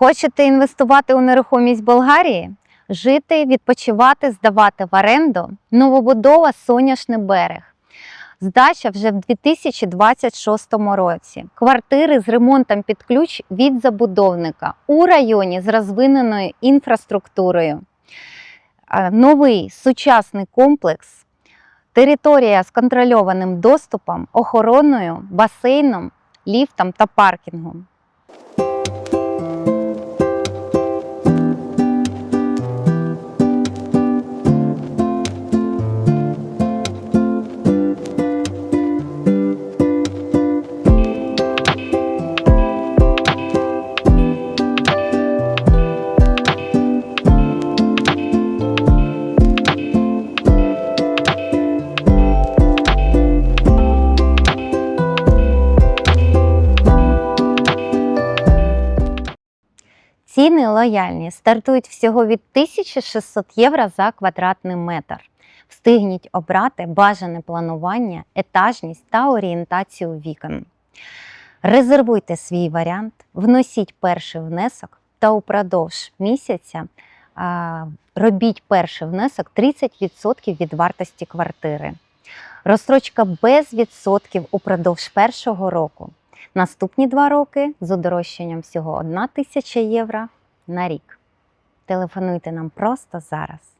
Хочете інвестувати у нерухомість Болгарії? Жити, відпочивати, здавати в оренду? Новобудова Соняшний берег. Здача вже в 2026 році. Квартири з ремонтом під ключ від забудовника у районі з розвиненою інфраструктурою. Е, Новий сучасний комплекс, територія з контрольованим доступом, охороною, басейном, ліфтом та паркінгом. Ціни лояльні стартують всього від 1600 євро за квадратний метр. Встигніть обрати бажане планування, етажність та орієнтацію вікон. Резервуйте свій варіант, вносіть перший внесок та упродовж місяця робіть перший внесок 30% від вартості квартири. Розстрочка без відсотків упродовж першого року. Наступні два роки з удорожчанням всього 1 тисяча євро на рік. Телефонуйте нам просто зараз.